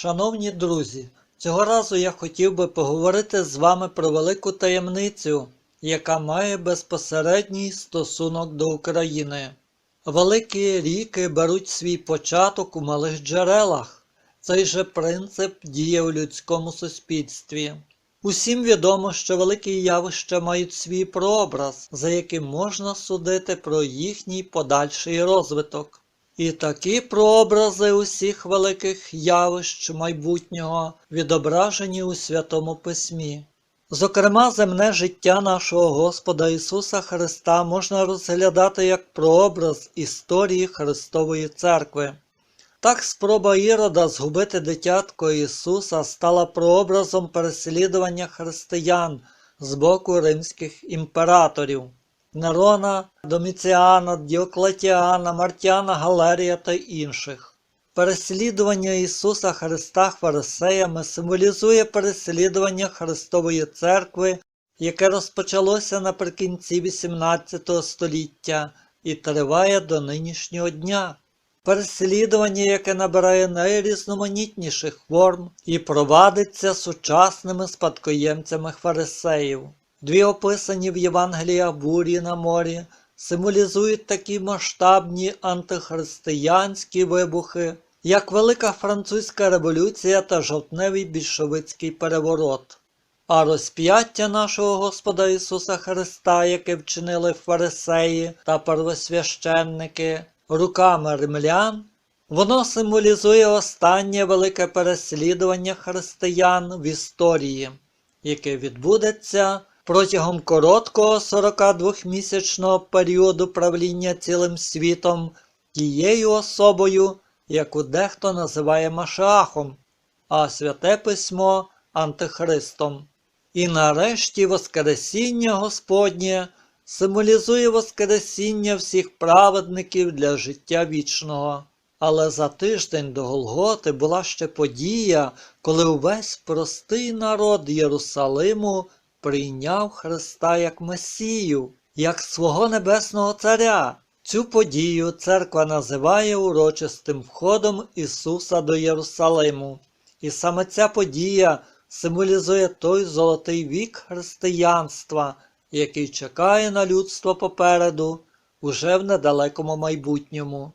Шановні друзі, цього разу я хотів би поговорити з вами про велику таємницю, яка має безпосередній стосунок до України. Великі ріки беруть свій початок у малих джерелах. Цей же принцип діє у людському суспільстві. Усім відомо, що великі явища мають свій прообраз, за яким можна судити про їхній подальший розвиток. І такі прообрази усіх великих явищ майбутнього відображені у Святому Письмі. Зокрема, земне життя нашого Господа Ісуса Христа можна розглядати як прообраз історії Христової Церкви. Так спроба Ірода згубити дитятко Ісуса стала прообразом переслідування християн з боку римських імператорів Нерона, Доміціана, Діоклетіана, Мартіана Галерія та інших. Переслідування Ісуса Христа фарисеями символізує переслідування Христової Церкви, яке розпочалося наприкінці XVIII століття і триває до нинішнього дня. Переслідування, яке набирає найрізноманітніших форм і провадиться сучасними спадкоємцями фарисеїв. Дві описані в Євангеліях бурі на морі символізують такі масштабні антихристиянські вибухи, як Велика Французька революція та жовтневий більшовицький переворот. А розп'яття нашого Господа Ісуса Христа, яке вчинили фарисеї та первосвященники руками римлян, воно символізує останнє велике переслідування християн в історії, яке відбудеться протягом короткого 42-місячного періоду правління цілим світом тією особою, яку дехто називає Машахом, а святе письмо Антихристом. І нарешті Воскресіння Господнє символізує Воскресіння всіх праведників для життя вічного. Але за тиждень до Голготи була ще подія, коли увесь простий народ Єрусалиму прийняв Христа як Месію, як свого небесного Царя. Цю подію церква називає урочистим входом Ісуса до Єрусалиму. І саме ця подія символізує той золотий вік християнства, який чекає на людство попереду уже в недалекому майбутньому.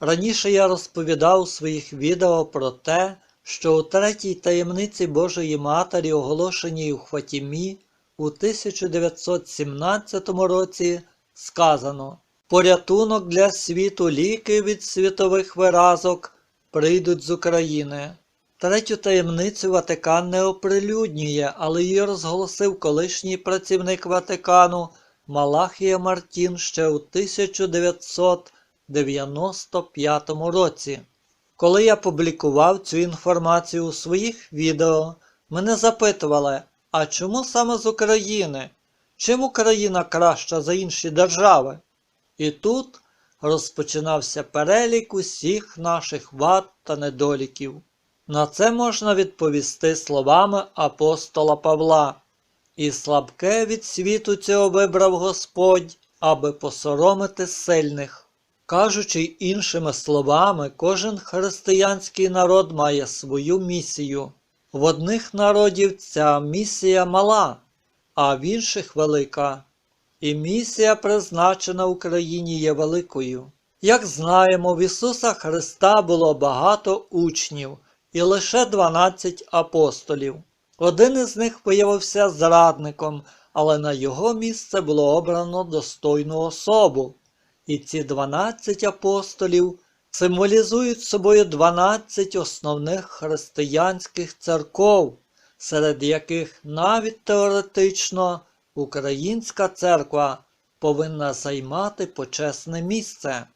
Раніше я розповідав у своїх відео про те, що у третій таємниці Божої Матері, оголошеній у Хватімі, у 1917 році сказано Порятунок для світу ліки від світових виразок прийдуть з України. Третю таємницю Ватикан не оприлюднює, але її розголосив колишній працівник Ватикану Малахія Мартін ще у 1995 році. Коли я публікував цю інформацію у своїх відео, мене запитували, а чому саме з України? Чим Україна краща за інші держави? І тут розпочинався перелік усіх наших вад та недоліків. На це можна відповісти словами апостола Павла. І слабке від світу цього вибрав Господь, аби посоромити сильних. Кажучи іншими словами, кожен християнський народ має свою місію. В одних народів ця місія мала, а в інших велика. І місія, призначена Україні, є великою. Як знаємо, в Ісуса Христа було багато учнів і лише 12 апостолів. Один із них виявився зрадником, але на його місце було обрано достойну особу. І ці 12 апостолів символізують собою 12 основних християнських церков, серед яких навіть теоретично Українська церква повинна займати почесне місце.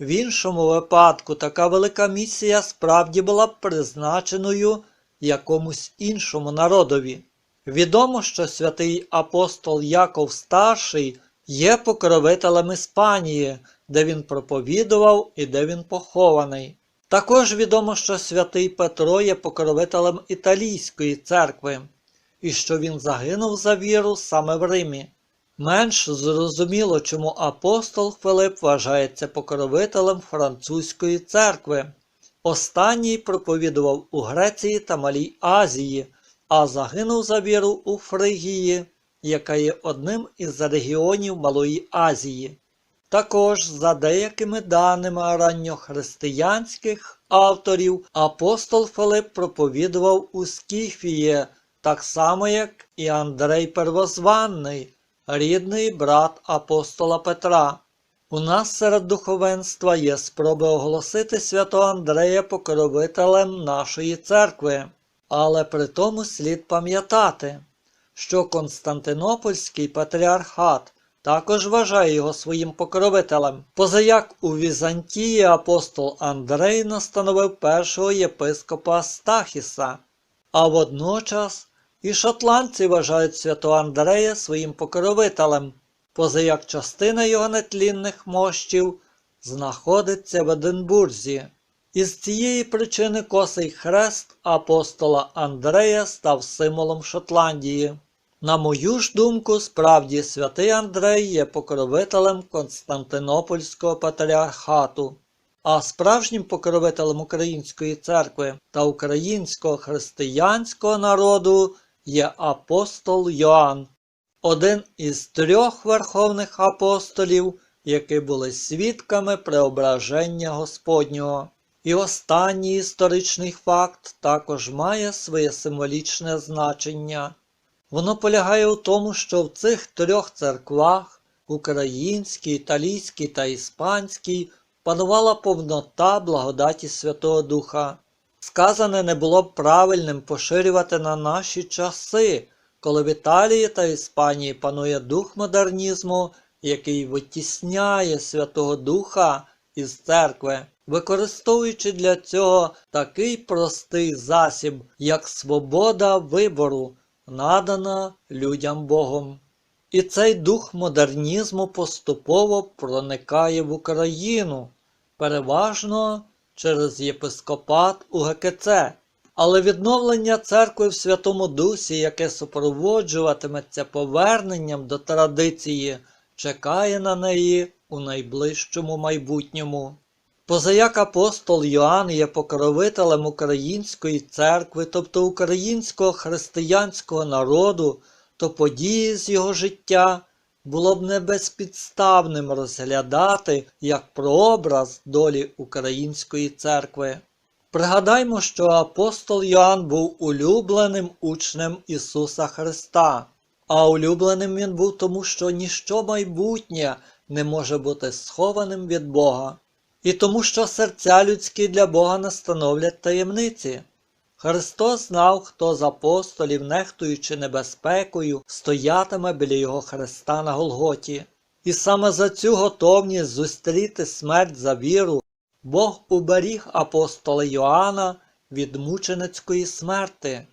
В іншому випадку така велика місія справді була б призначеною якомусь іншому народові. Відомо, що святий апостол Яков Старший є покровителем Іспанії, де він проповідував і де він похований. Також відомо, що святий Петро є покровителем Італійської церкви і що він загинув за віру саме в Римі. Менш зрозуміло, чому апостол Филип вважається покровителем французької церкви, Останній проповідував у Греції та Малій Азії, а загинув за віру у Фригії, яка є одним із регіонів Малої Азії. Також, за деякими даними ранньохристиянських авторів, апостол Филип проповідував у Скіфії, так само як і Андрей Первозванний, рідний брат апостола Петра. У нас серед духовенства є спроби оголосити святого Андрея покровителем нашої церкви, але при тому слід пам'ятати, що Константинопольський патріархат також вважає його своїм покровителем, позаяк у Візантії апостол Андрей настановив першого єпископа Стахіса, а водночас і шотландці вважають святого Андрея своїм покровителем, позаяк частина його нетлінних мощів знаходиться в Единбурзі. Із цієї причини косий хрест апостола Андрея став символом Шотландії. На мою ж думку, справді святий Андрей є покровителем Константинопольського патріархату, а справжнім покровителем Української церкви та українського християнського народу є апостол Йоанн, один із трьох верховних апостолів, які були свідками преображення Господнього. І останній історичний факт також має своє символічне значення. Воно полягає у тому, що в цих трьох церквах українській, італійській та іспанській панувала повнота благодаті Святого Духа. Сказане не було б правильним поширювати на наші часи, коли в Італії та Іспанії панує дух модернізму, який витісняє Святого Духа із церкви, використовуючи для цього такий простий засіб, як свобода вибору надана людям Богом. І цей дух модернізму поступово проникає в Україну, переважно через єпископат УГКЦ. Але відновлення церкви в Святому Дусі, яке супроводжуватиметься поверненням до традиції, чекає на неї у найближчому майбутньому. Позаяк апостол Йоанн є покровителем української церкви, тобто українського християнського народу, то події з його життя було б не безпідставним розглядати як прообраз долі української церкви. Пригадаймо, що апостол Йоанн був улюбленим учнем Ісуса Христа, а улюбленим він був тому, що ніщо майбутнє не може бути схованим від Бога і тому, що серця людські для Бога не становлять таємниці. Христос знав, хто з апостолів, нехтуючи небезпекою, стоятиме біля його хреста на Голготі. І саме за цю готовність зустріти смерть за віру Бог уберіг апостола Йоанна від мученицької смерти.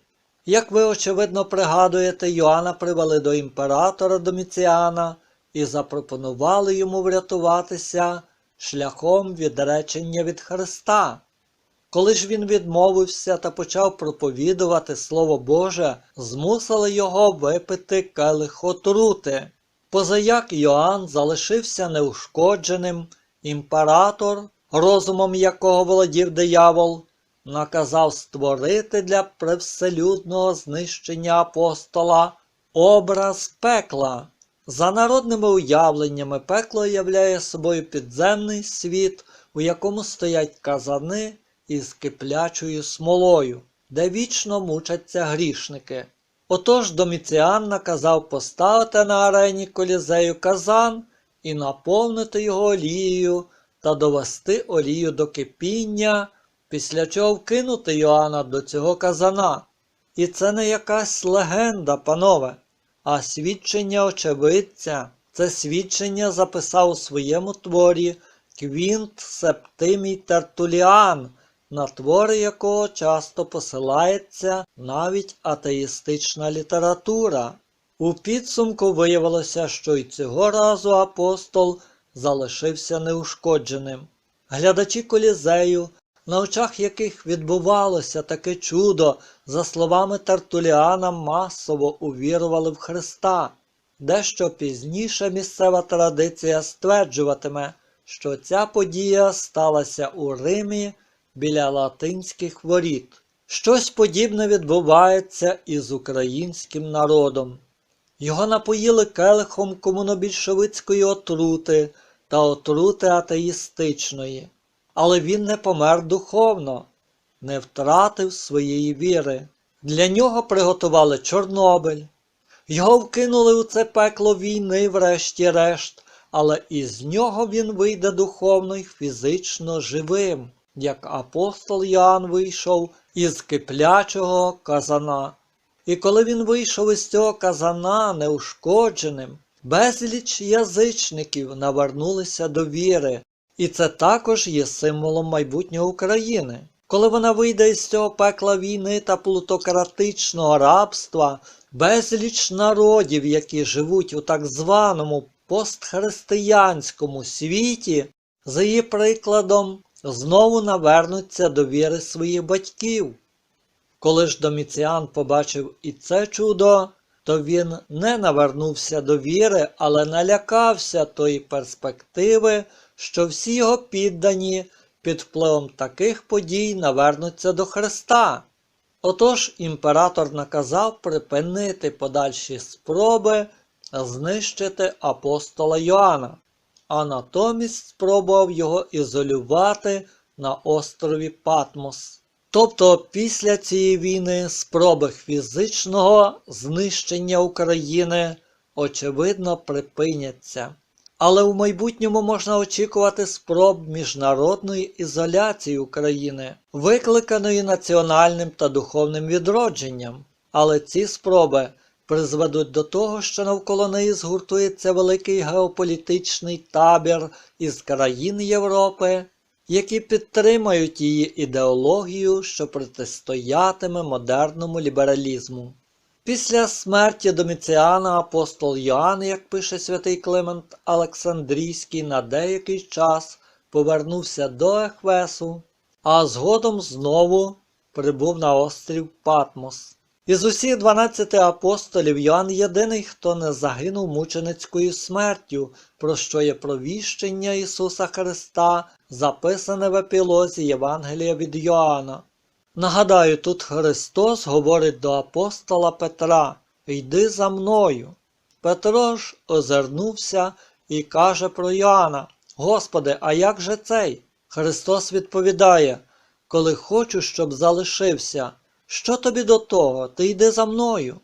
Як ви, очевидно, пригадуєте, Йоанна привели до імператора Доміціана і запропонували йому врятуватися шляхом відречення від Христа. Коли ж він відмовився та почав проповідувати Слово Боже, змусили його випити келих отрути. Позаяк Йоанн залишився неушкодженим, імператор, розумом якого володів диявол, наказав створити для привселюдного знищення апостола образ пекла. За народними уявленнями, пекло являє собою підземний світ, у якому стоять казани із киплячою смолою, де вічно мучаться грішники. Отож Доміціан наказав поставити на арені колізею казан і наповнити його олією та довести олію до кипіння, після чого вкинути Йоанна до цього казана. І це не якась легенда, панове а свідчення очевидця. Це свідчення записав у своєму творі Квінт Септимій Тертуліан, на твори якого часто посилається навіть атеїстична література. У підсумку виявилося, що й цього разу апостол залишився неушкодженим. Глядачі колізею на очах яких відбувалося таке чудо, за словами Тартуліана, масово увірували в Христа. Дещо пізніше місцева традиція стверджуватиме, що ця подія сталася у Римі біля латинських воріт. Щось подібне відбувається і з українським народом. Його напоїли келихом комунобільшовицької отрути та отрути атеїстичної, але він не помер духовно, не втратив своєї віри. Для нього приготували Чорнобиль. Його вкинули у це пекло війни, врешті-решт, але із нього він вийде духовно й фізично живим, як апостол Іоанн вийшов із киплячого казана. І коли він вийшов із цього казана неушкодженим, безліч язичників навернулися до віри, і це також є символом майбутнього України. Коли вона вийде із цього пекла війни та плутократичного рабства, безліч народів, які живуть у так званому постхристиянському світі, за її прикладом, знову навернуться до віри своїх батьків. Коли ж Доміціан побачив і це чудо, то він не навернувся до віри, але налякався тої перспективи, що всі його піддані під впливом таких подій навернуться до Христа. Отож імператор наказав припинити подальші спроби знищити апостола Йоанна, а натомість спробував його ізолювати на острові Патмос. Тобто після цієї війни спроби фізичного знищення України очевидно припиняться. Але в майбутньому можна очікувати спроб міжнародної ізоляції України, викликаної національним та духовним відродженням. Але ці спроби призведуть до того, що навколо неї згуртується великий геополітичний табір із країн Європи, які підтримають її ідеологію, що протистоятиме модерному лібералізму. Після смерті Доміціана апостол Йоанн, як пише святий Климент Олександрійський, на деякий час повернувся до Ехвесу, а згодом знову прибув на острів Патмос. Із усіх 12 апостолів Йоанн єдиний, хто не загинув мученицькою смертю, про що є провіщення Ісуса Христа, записане в епілозі Євангелія від Йоанна. Нагадаю, тут Христос говорить до апостола Петра Йди за мною. Петро ж озирнувся і каже про Йоанна Господи, а як же цей? Христос відповідає Коли хочу, щоб залишився, що тобі до того? Ти йди за мною.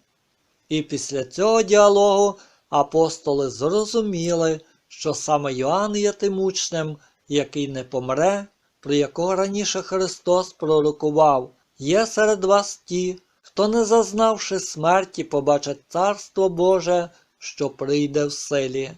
І після цього діалогу апостоли зрозуміли, що саме Йоанн є тим учнем, який не помре, про якого раніше Христос пророкував, є серед вас ті, хто, не зазнавши смерті, побачить Царство Боже, що прийде в силі.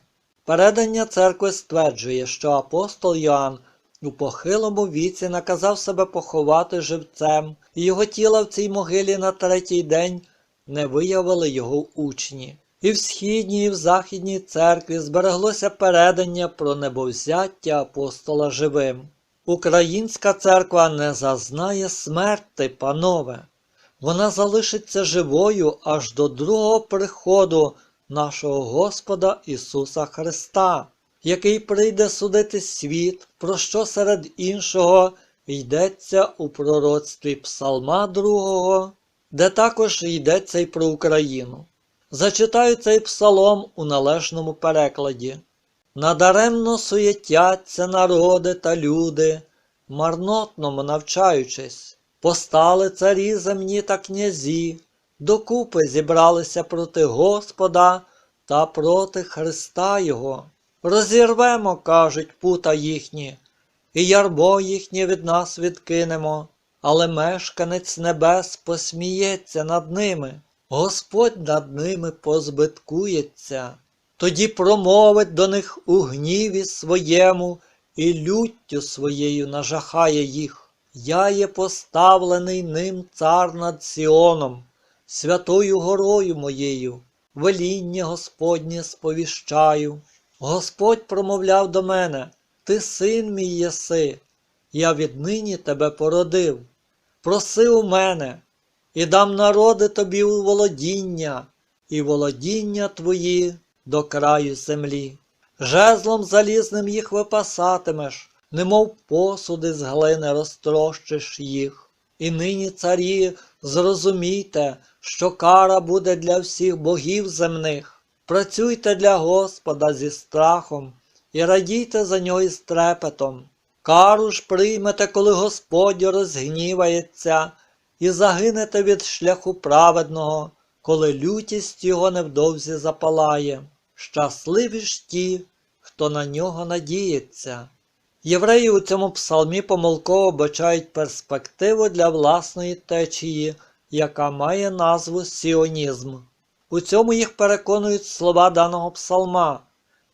Передання церкви стверджує, що апостол Йоанн у похилому віці наказав себе поховати живцем, і його тіла в цій могилі на третій день не виявили його учні. І в східній, і в західній церкві збереглося передання про небовзяття апостола живим. Українська церква не зазнає смерти, панове. Вона залишиться живою аж до другого приходу нашого Господа Ісуса Христа, який прийде судити світ, про що серед іншого йдеться у пророцтві Псалма 2, де також йдеться й про Україну. Зачитаю цей псалом у належному перекладі. Надаремно суєтяться народи та люди, марнотному навчаючись, постали царі земні та князі, докупи зібралися проти Господа та проти Христа Його. Розірвемо, кажуть, пута їхні, і ярбо їхнє від нас відкинемо, але мешканець небес посміється над ними, Господь над ними позбиткується. Тоді промовить до них у гніві своєму і люттю своєю нажахає їх. Я є поставлений ним цар над Сіоном, святою горою моєю, веління Господнє сповіщаю. Господь промовляв до мене, ти син мій єси, я віднині тебе породив. Проси у мене, і дам народи тобі у володіння, і володіння твої до краю землі. Жезлом залізним їх випасатимеш, немов посуди з глини розтрощиш їх. І нині, царі, зрозумійте, що кара буде для всіх богів земних. Працюйте для Господа зі страхом і радійте за нього із трепетом. Кару ж приймете, коли Господь розгнівається, і загинете від шляху праведного, коли лютість його невдовзі запалає. Щасливі ж ті, хто на нього надіється. Євреї у цьому псалмі помилково бачають перспективу для власної течії, яка має назву сіонізм. У цьому їх переконують слова даного псалма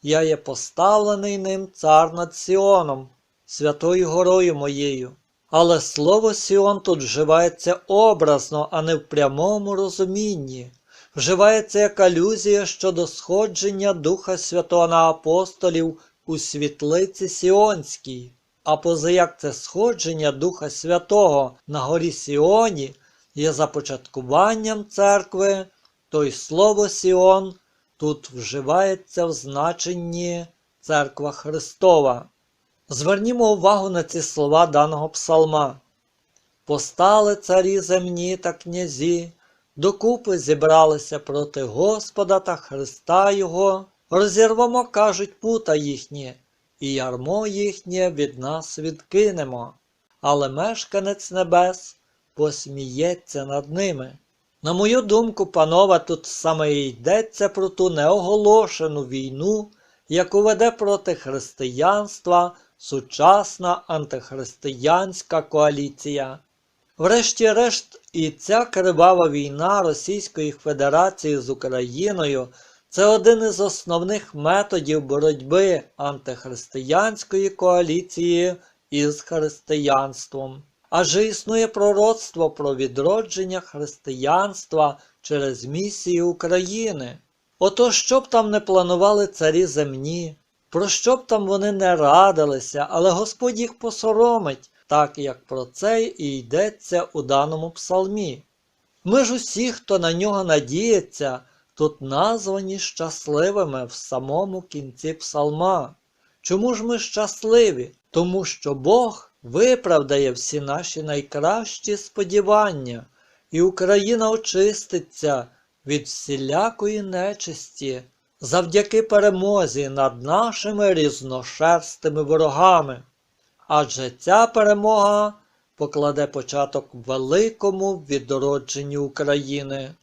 Я є поставлений ним цар над Сіоном, святою горою моєю. Але слово Сіон тут вживається образно, а не в прямому розумінні. Вживається як алюзія щодо сходження Духа Святого на апостолів у світлиці Сіонській. А позаяк це сходження Духа Святого на горі Сіоні є започаткуванням церкви, то й слово Сіон тут вживається в значенні Церква Христова. Звернімо увагу на ці слова даного псалма. Постали царі земні та князі, докупи зібралися проти Господа та Христа Його, розірвемо, кажуть, пута їхні, і ярмо їхнє від нас відкинемо, але мешканець небес посміється над ними. На мою думку, панове, тут саме йдеться про ту неоголошену війну, яку веде проти християнства сучасна антихристиянська коаліція. Врешті-решт, і ця кривава війна Російської Федерації з Україною це один із основних методів боротьби антихристиянської коаліції із християнством. Адже існує пророцтво про відродження християнства через місії України. Ото що б там не планували царі земні, про що б там вони не радилися, але Господь їх посоромить, так як про це і йдеться у даному псалмі. Ми ж усі, хто на нього надіється, тут названі щасливими в самому кінці псалма. Чому ж ми щасливі? Тому що Бог виправдає всі наші найкращі сподівання, і Україна очиститься від всілякої нечисті завдяки перемозі над нашими різношерстими ворогами. Адже ця перемога покладе початок великому відродженню України.